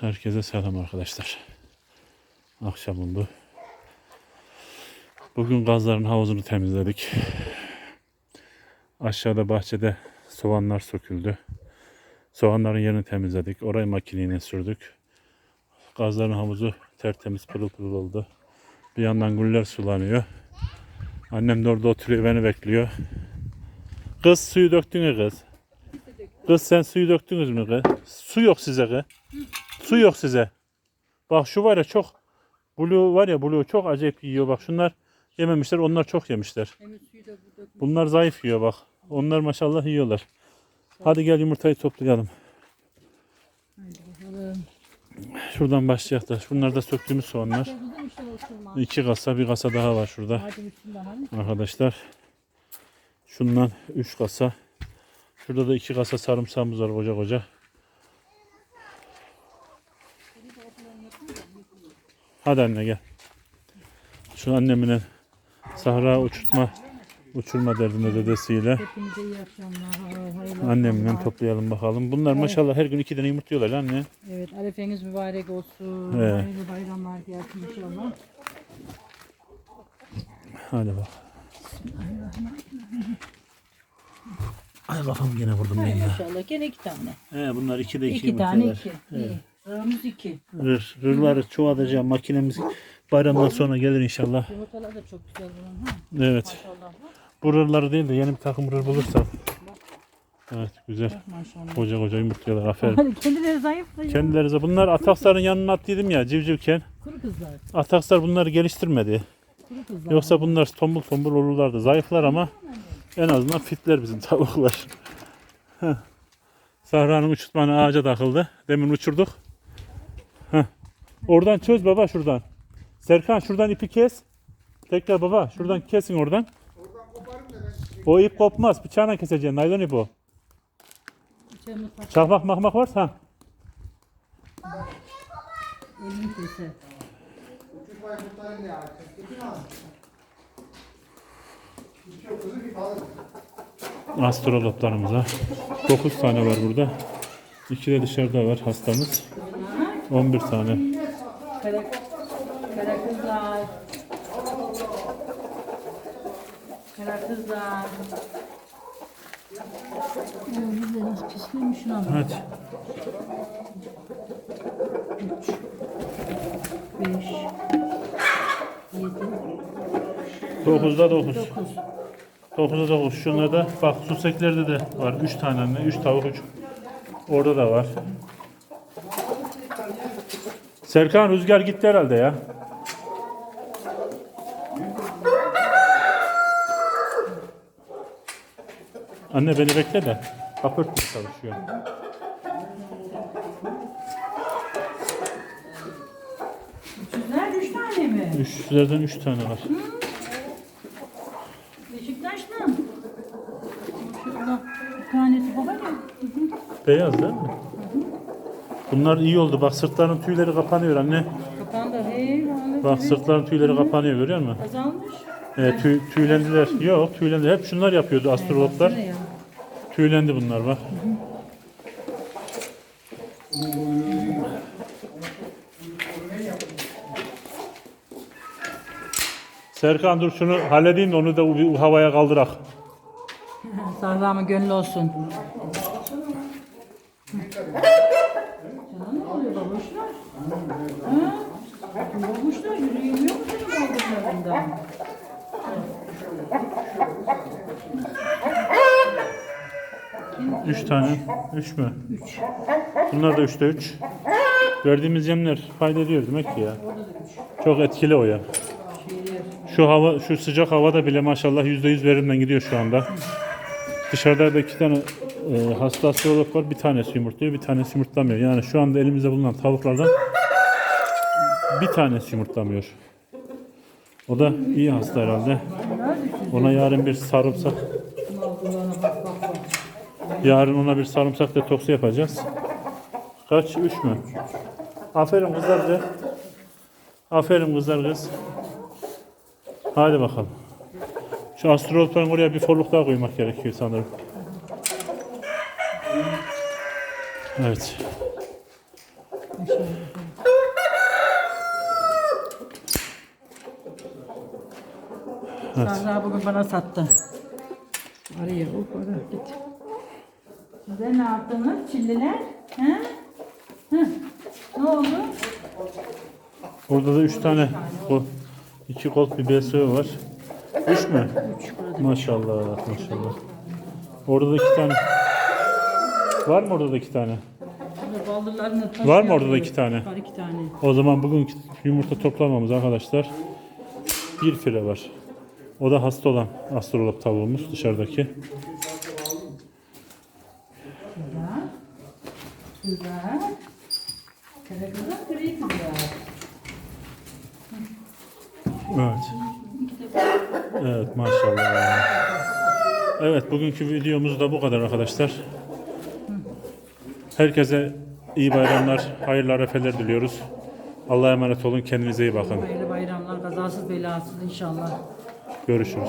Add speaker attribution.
Speaker 1: Herkese selam arkadaşlar. Akşam oldu. Bugün gazların havuzunu temizledik. Aşağıda bahçede soğanlar söküldü. Soğanların yerini temizledik. Orayı makineyle sürdük. Gazların havuzu tertemiz pırıl pırıl oldu. Bir yandan güller sulanıyor. Annem de orada oturuyor beni bekliyor. Kız suyu döktün mü kız? Kız sen suyu döktünüz mü kız? Su yok size kız. Su yok size. Bak şu var ya çok Blue var ya Blue çok acayip yiyor bak şunlar yememişler onlar çok yemişler. Bunlar zayıf yiyor bak. Onlar maşallah yiyorlar. Hadi gel yumurtayı toplayalım. Şuradan başlayalım da. Bunlar da söktüğümüz soğanlar. İki kasa bir kasa daha var şurada. Arkadaşlar. Şundan üç kasa. Şurada da iki kasa sarımsağımız var koca koca. Hadi anne gel. Şu annemine Sahra uçurtma uçurma derdinde dedesiyle
Speaker 2: Hepinize iyi akşamlar. Hayırlı
Speaker 1: annemle
Speaker 2: akşamlar.
Speaker 1: toplayalım bakalım. Bunlar maşallah her gün iki tane yumurtluyorlar anne.
Speaker 2: Evet arefeniz mübarek olsun.
Speaker 1: Evet.
Speaker 2: Hayırlı bayramlar gelsin inşallah.
Speaker 1: Hadi bak. Ay kafam yine vurdum ben ya.
Speaker 2: İnşallah gene iki tane.
Speaker 1: He, bunlar iki de iki,
Speaker 2: İki tane
Speaker 1: yumurtluyorlar.
Speaker 2: iki. İyi. Sıramız iki.
Speaker 1: Rır, rırları çoğaltacağım. Makinemiz bayramdan sonra gelir inşallah.
Speaker 2: Yumurtalar da çok güzel bunun. Ha?
Speaker 1: Evet.
Speaker 2: Maşallah.
Speaker 1: Bu rırları değil de yeni bir takım rır bulursam. Evet güzel.
Speaker 2: Maşallah.
Speaker 1: Koca koca yumurtluyorlar. Aferin.
Speaker 2: Hadi kendileri zayıf da.
Speaker 1: Kendileri bunlar Ataksar'ın yanına attıydım ya civcivken.
Speaker 2: Kuru kızlar.
Speaker 1: Ataksar bunları geliştirmedi.
Speaker 2: Kuru kızlar.
Speaker 1: Yoksa bunlar tombul tombul olurlardı. Zayıflar ama en azından fitler bizim tavuklar. Sahra'nın uçurtmanı ağaca takıldı. Demin uçurduk. Oradan çöz baba şuradan. Serkan şuradan ipi kes. Tekrar baba şuradan kesin oradan. O ip kopmaz. Bıçağla keseceksin. Naylon ip o. Çakmak makmak varsa. Ha.
Speaker 2: elini keser.
Speaker 1: Astrolotlarımıza. 9 tane var burada. 2 de dışarıda var hastamız. 11 tane.
Speaker 2: Kara, kızlar. Kara kızlar. Yüzleri nasıl pislemiş şuna bak.
Speaker 1: Hadi.
Speaker 2: Beş. Yedi.
Speaker 1: 9'da 9.
Speaker 2: Dokuz.
Speaker 1: 9'da 9. Şunlarda bak suseklerde de var. 3 tane anne. 3 tavuk 3. Orada da var. Serkan rüzgar gitti herhalde ya. Anne beni bekle de. Kapı örtmeye çalışıyor.
Speaker 2: Üçüzler üç tane mi?
Speaker 1: Üçlerden 3 tane var.
Speaker 2: Beşiktaşlı. Şurada bir tanesi baba ne?
Speaker 1: Beyaz değil mi? Bunlar iyi oldu. Bak sırtların tüyleri kapanıyor anne.
Speaker 2: Kapandı. Hey,
Speaker 1: Bak sırtların tüyleri kapanıyor görüyor musun?
Speaker 2: Azalmış.
Speaker 1: Evet, tüy, tüylendiler. Yok tüylendi. Hep şunlar yapıyordu astrologlar. Tüylendi bunlar bak. Serkan dur şunu halledeyim de onu da bir havaya kaldırak.
Speaker 2: Sağlamı gönlü olsun. Sana ne? Ha? Babuşlar yürüyemiyor mu senin babuşlarından?
Speaker 1: Üç tane. Üç mü? Üç. Bunlar da üçte üç. Verdiğimiz yemler fayda ediyor demek ki ya. Çok etkili o ya. Şu hava, şu sıcak havada bile maşallah yüzde yüz verimden gidiyor şu anda. Dışarıda da iki tane e, hasta astrolog var. Bir tanesi yumurtluyor, bir tanesi yumurtlamıyor. Yani şu anda elimizde bulunan tavuklardan bir tanesi yumurtlamıyor. O da iyi hasta herhalde. Ona yarın bir sarımsak Yarın ona bir sarımsak detoksu yapacağız. Kaç? Üç mü? Aferin kızlar kız. Aferin kızlar kız. Hadi bakalım. Şu astrologların oraya bir forluk daha koymak gerekiyor sanırım. Evet.
Speaker 2: Maşallah. Sahra bugün bana sattı. Arıyor, o para git. Size ne yaptınız çilliler? He? Hı. Ne oldu?
Speaker 1: Orada da üç tane kol, iki kol bir BSO var. Üç mü?
Speaker 2: Üç.
Speaker 1: Maşallah maşallah. Orada da iki tane. Var mı orada da iki tane?
Speaker 2: Burada baldırlarını taş
Speaker 1: Var mı orada da
Speaker 2: yapıyor.
Speaker 1: iki tane?
Speaker 2: Var iki tane.
Speaker 1: O zaman bugün yumurta toplamamız arkadaşlar. Bir file var. O da hasta olan astrolog tavuğumuz dışarıdaki.
Speaker 2: Güzel. Güzel. Kara kızlar, gri kızlar.
Speaker 1: Evet. Evet maşallah. Evet bugünkü videomuz da bu kadar arkadaşlar. Herkese iyi bayramlar, hayırlı arefeler diliyoruz. Allah'a emanet olun, kendinize iyi bakın.
Speaker 2: Hayırlı bayramlar, kazasız belasız inşallah.
Speaker 1: Görüşürüz.